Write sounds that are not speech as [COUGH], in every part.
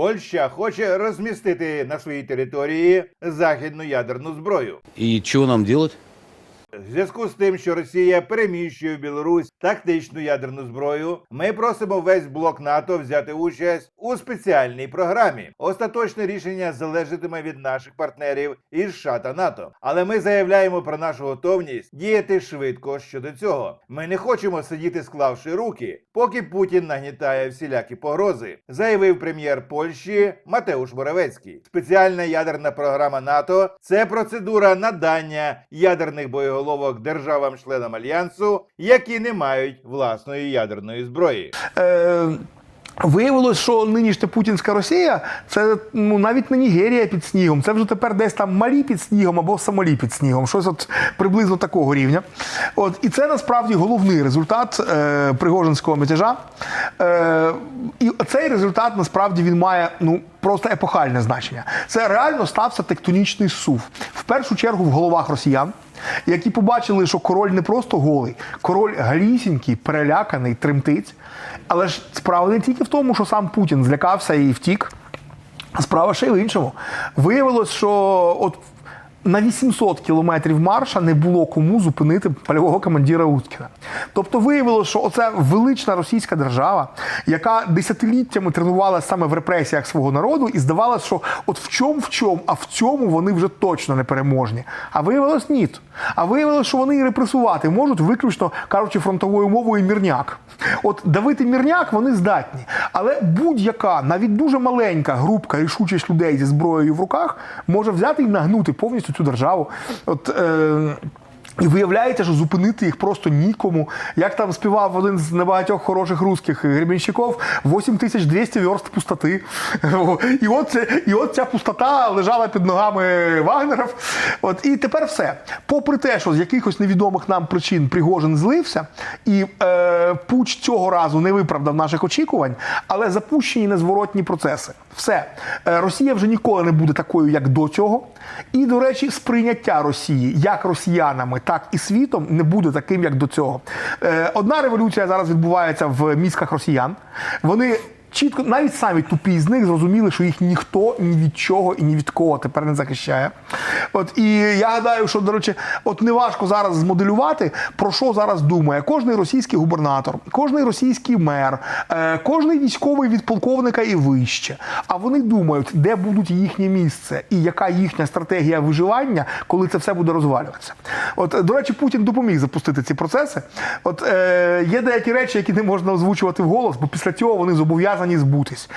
Польща хоче розмістити на своїй території західну ядерну зброю. І що нам делать? В зв'язку з тим, що Росія переміщує в Білорусь тактичну ядерну зброю, ми просимо весь блок НАТО взяти участь у спеціальній програмі. Остаточне рішення залежатиме від наших партнерів із США та НАТО. Але ми заявляємо про нашу готовність діяти швидко щодо цього. Ми не хочемо сидіти, склавши руки, поки Путін нагнітає всілякі погрози, заявив прем'єр Польщі Матеуш Моравецький. Спеціальна ядерна програма НАТО це процедура надання ядерних боєголовок державам-членам альянсу, які не мають власної ядерної зброї. Е, Виявилось, що нинішня путінська Росія це ну навіть не Нігерія під снігом, це вже тепер десь там Малі під снігом або Сомалі під снігом, щось от приблизно такого рівня. От і це насправді головний результат е, Пригожинського мятежа. Е, і цей результат насправді він має ну просто епохальне значення. Це реально стався тектонічний сув. В першу чергу в головах росіян які побачили, що король не просто голий, король галісінький, переляканий, тремтить. Але ж справа не тільки в тому, що сам Путін злякався і втік. Справа ще й в іншому. Виявилось, що от на 800 кілометрів марша не було кому зупинити польового командира Уткіна. Тобто виявилось, що оця велична російська держава, яка десятиліттями тренувалася саме в репресіях свого народу, і здавалося, що от в чому в чому, а в цьому вони вже точно не переможні. А виявилось ні. А виявилось, що вони і репресувати можуть виключно кажучи фронтовою мовою мірняк. От давити мірняк вони здатні. Але будь-яка, навіть дуже маленька групка рішучість людей зі зброєю в руках може взяти і нагнути повністю цю державу. От, е, і виявляється, що зупинити їх просто нікому. Як там співав один з небагатьох хороших русських гребенщиков, 8200 верст пустоти. [LAUGHS] І от, і от ця пустота лежала під ногами Вагнерів. От, і тепер все. Попри те, що з якихось невідомих нам причин Пригожин злився, і е, пуч цього разу не виправдав наших очікувань, але запущені незворотні процеси. Все. Е, Росія вже ніколи не буде такою, як до цього. І, до речі, сприйняття Росії як росіянами, так і світом не буде таким, як до цього. Е, Одна революція зараз відбувається в мізках росіян. Вони. Чітко, навіть самі тупі з них зрозуміли, що їх ніхто ні від чого і ні від кого тепер не захищає. От і я гадаю, що до речі, от неважко зараз змоделювати, про що зараз думає кожний російський губернатор, кожний російський мер, е, кожний військовий від полковника і вище. А вони думають, де будуть їхнє місце і яка їхня стратегія виживання, коли це все буде розвалюватися. От, до речі, Путін допоміг запустити ці процеси. От е, є деякі речі, які не можна озвучувати вголос, бо після цього вони зобов'язані збутись.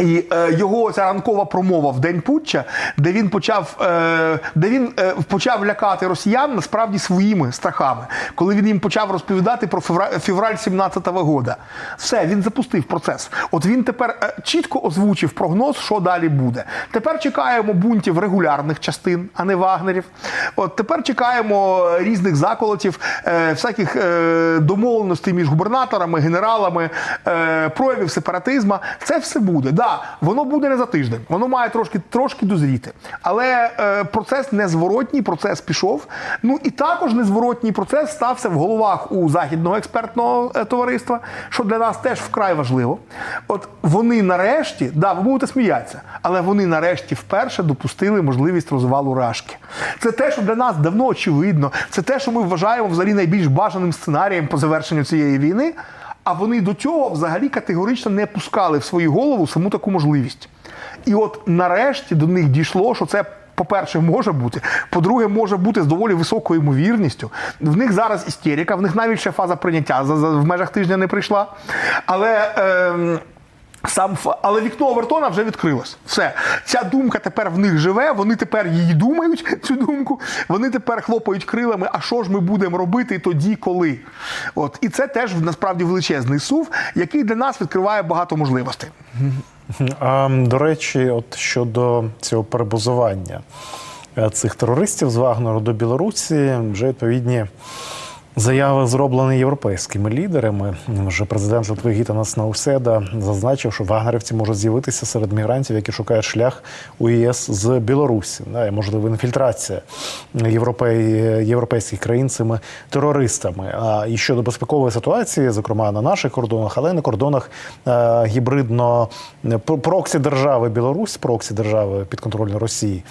І е, його ця ранкова промова в день путча, де він почав, е, де він е, почав лякати росіян насправді своїми страхами, коли він їм почав розповідати про февраль, февраль 17-го года. Все, він запустив процес. От він тепер е, чітко озвучив прогноз, що далі буде. Тепер чекаємо бунтів регулярних частин, а не вагнерів. От тепер чекаємо різних заколотів, е, всяких е, домовленостей між губернаторами, генералами, е, проявів сепаратизму. Це все буде. Да, воно буде не за тиждень, воно має трошки трошки дозріти. Але е, процес незворотній, процес пішов. Ну і також незворотній процес стався в головах у західного експертного е, товариства, що для нас теж вкрай важливо. От вони нарешті, да, ви будете сміятися, але вони нарешті вперше допустили можливість розвалу рашки. Це те, що для нас давно очевидно. Це те, що ми вважаємо взагалі найбільш бажаним сценарієм по завершенню цієї війни. А вони до цього взагалі категорично не пускали в свою голову саму таку можливість. І от нарешті до них дійшло, що це. По-перше, може бути. По-друге, може бути з доволі високою ймовірністю. В них зараз істерика, в них навіть ще фаза прийняття в межах тижня не прийшла. Але. Е, Сам але вікно Овертона вже відкрилось. Все, ця думка тепер в них живе. Вони тепер її думають. Цю думку. Вони тепер хлопають крилами. А що ж ми будемо робити тоді, коли? От і це теж насправді величезний сув, який для нас відкриває багато можливостей. А, до речі, от щодо цього перебузування е, цих терористів з Вагнеру до Білорусі, вже відповідні Заяви зроблені європейськими лідерами. Вже президент Литви Гітанас Науседа зазначив, що вагнерівці можуть з'явитися серед мігрантів, які шукають шлях у ЄС з Білорусі. Да, і можливо інфільтрація європей, європейських країн цими терористами. А і щодо безпекової ситуації, зокрема на наших кордонах, але й на кордонах е, гібридно пр- проксі держави Білорусь, проксі держави підконтрольної Росії.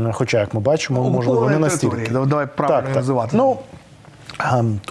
Е, Хоча, як ми бачимо, можливо, не настільки. Давай- правильно називати. Ну,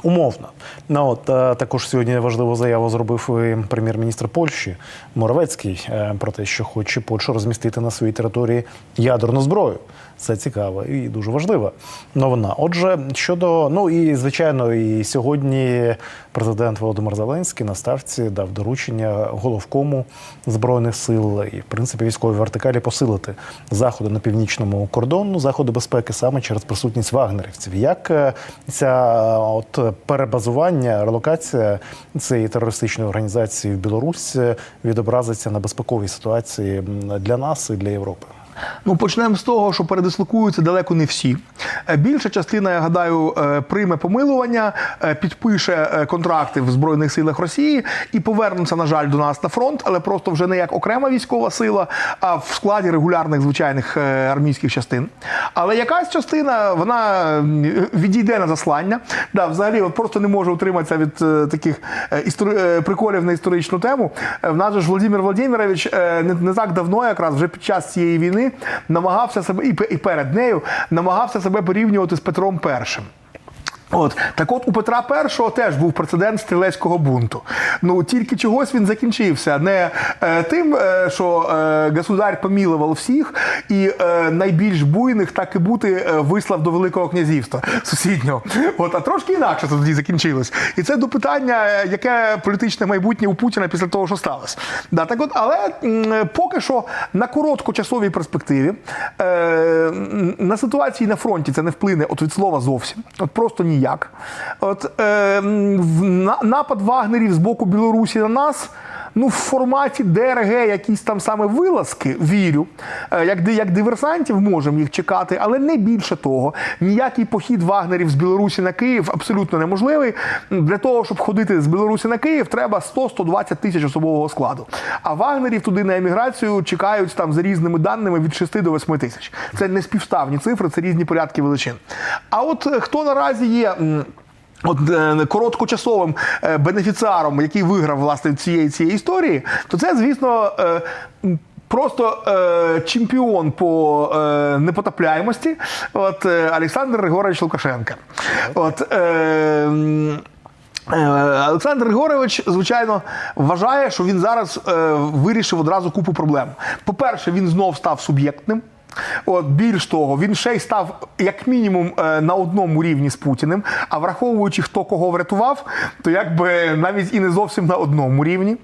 умовно. Ну, от, е, також сьогодні важливу заяву зробив і прем'єр-міністр Польщі Моровецький е, про те, що хоче Польщу розмістити на своїй території ядерну зброю. Це цікава і дуже важлива новина. Отже, щодо ну і звичайно, і сьогодні президент Володимир Зеленський на ставці дав доручення головкому збройних сил і в принципі військовій вертикалі посилити заходи на північному кордону, заходи безпеки саме через присутність вагнерівців. Як е, ця от перебазування, релокація цієї терористичної організації в Білорусь е, відобразиться на безпековій ситуації для нас і для Європи? Ну, почнемо з того, що передислокуються далеко не всі. Е, Більша частина, я гадаю, е, прийме помилування, е, підпише контракти в Збройних силах Росії і повернуться, на жаль, до нас на фронт, але просто вже не як окрема військова сила, а в складі регулярних звичайних армійських частин. Але якась частина вона відійде на заслання. Да, взагалі, от просто не може утриматися від таких істори- приколів на історичну тему. В нас ж Володимир Володимирович не так давно, якраз вже під час цієї війни, намагався себе і, і перед нею намагався себе порівнювати з Петром І. От так, от у Петра І теж був прецедент стрілецького бунту. Ну тільки чогось він закінчився не е, тим, е, що е, государь помілував всіх, і е, найбільш буйних так і бути е, вислав до Великого князівства сусіднього. От, а трошки інакше це тоді закінчилось. І це до питання, е, яке політичне майбутнє у Путіна після того, що сталося. Да, так от, але м, поки що на короткочасовій перспективі е, на ситуації на фронті це не вплине от від слова зовсім. От просто ніяк. От е, напад вагнерів з боку Білорусі на нас. Ну, в форматі ДРГ якісь там саме вилазки, вірю. Е, Як, як диверсантів можемо їх чекати, але не більше того. Ніякий похід вагнерів з Білорусі на Київ абсолютно неможливий. Для того, щоб ходити з Білорусі на Київ, треба 100-120 тисяч особового складу. А вагнерів туди на еміграцію чекають там за різними даними від 6 до 8 тисяч. Це не співставні цифри, це різні порядки величин. А от е, хто наразі є. Е, короткочасовим е, бенефіціаром, який виграв власне цієї цієї історії, то це, звісно, е, просто чемпіон по непотопляємості. От Олександр Григорович Лукашенка. От, Олександр Григорович, звичайно, вважає, що він зараз вирішив одразу купу проблем. По-перше, він знов став суб'єктним. От більш того, він ще й став як мінімум е, на одному рівні з Путіним. А враховуючи, хто кого врятував, то якби навіть і не зовсім на одному рівні.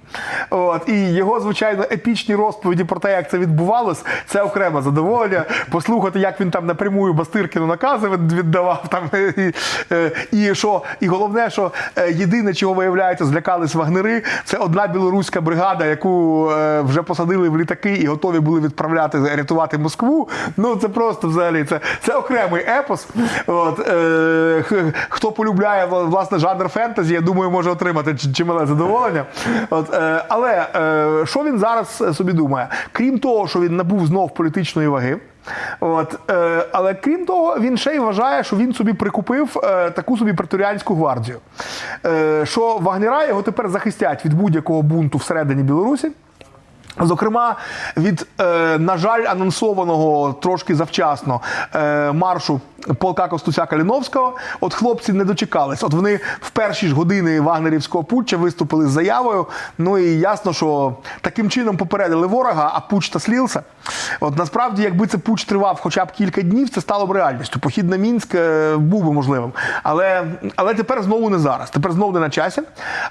От і його, звичайно, епічні розповіді про те, як це відбувалось, це окреме задоволення. Послухати, як він там напрямую Бастиркіну накази віддавав там. [LAUGHS] І, е, і що, і головне, що е, єдине, чого виявляється, злякались вагнери, це одна білоруська бригада, яку вже посадили в літаки і готові були відправляти рятувати Москву. Ну це просто взагалі це, це окремий епос. От, е, хто полюбляє власне жанр фентезі, я думаю, може отримати чимале задоволення. От, е, але е, що він зараз собі думає? Крім того, що він набув знов політичної ваги. От, е, але крім того, він ще й вважає, що він собі прикупив е, таку собі преторіанську гвардію. Е, що вагнера його тепер захистять від будь-якого бунту всередині Білорусі. Зокрема, від, е, на жаль, анонсованого трошки завчасно е, маршу полка Костуся Каліновського, от хлопці не дочекались. От вони в перші ж години вагнерівського путча виступили з заявою. Ну і ясно, що таким чином попередили ворога, а путч та слівся. От насправді, якби це путч тривав хоча б кілька днів, це стало б реальністю. Похід на Мінськ е, був би можливим. Але, але тепер знову не зараз. Тепер знову не на часі.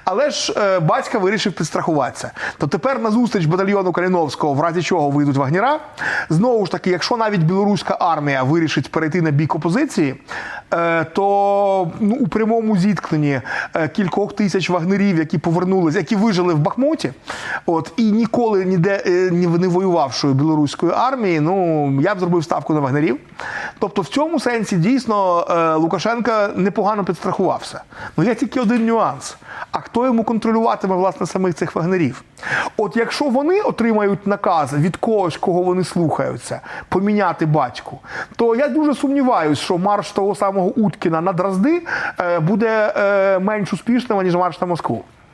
Але ж е, батька вирішив підстрахуватися. То тепер на зустріч батальйону Каліновського, в разі чого вийдуть вагнера. Знову ж таки, якщо навіть білоруська армія вирішить перейти на бік позиції, е, то ну, у прямому зіткненні е, кількох тисяч вагнерів, які повернулися, які вижили в Бахмуті, от і ніколи ніде е, ні- не воювавшої білоруської армії, ну я б зробив ставку на вагнерів. Тобто, в цьому сенсі дійсно Лукашенка непогано підстрахувався. Ну є тільки один нюанс. А хто йому контролюватиме власне самих цих вагнерів? От якщо вони отримають наказ від когось, кого вони слухаються, поміняти батьку, то я дуже сумніваюся, що марш того самого Уткіна на Дразди е, буде е, менш успішним, ніж марш на Москву.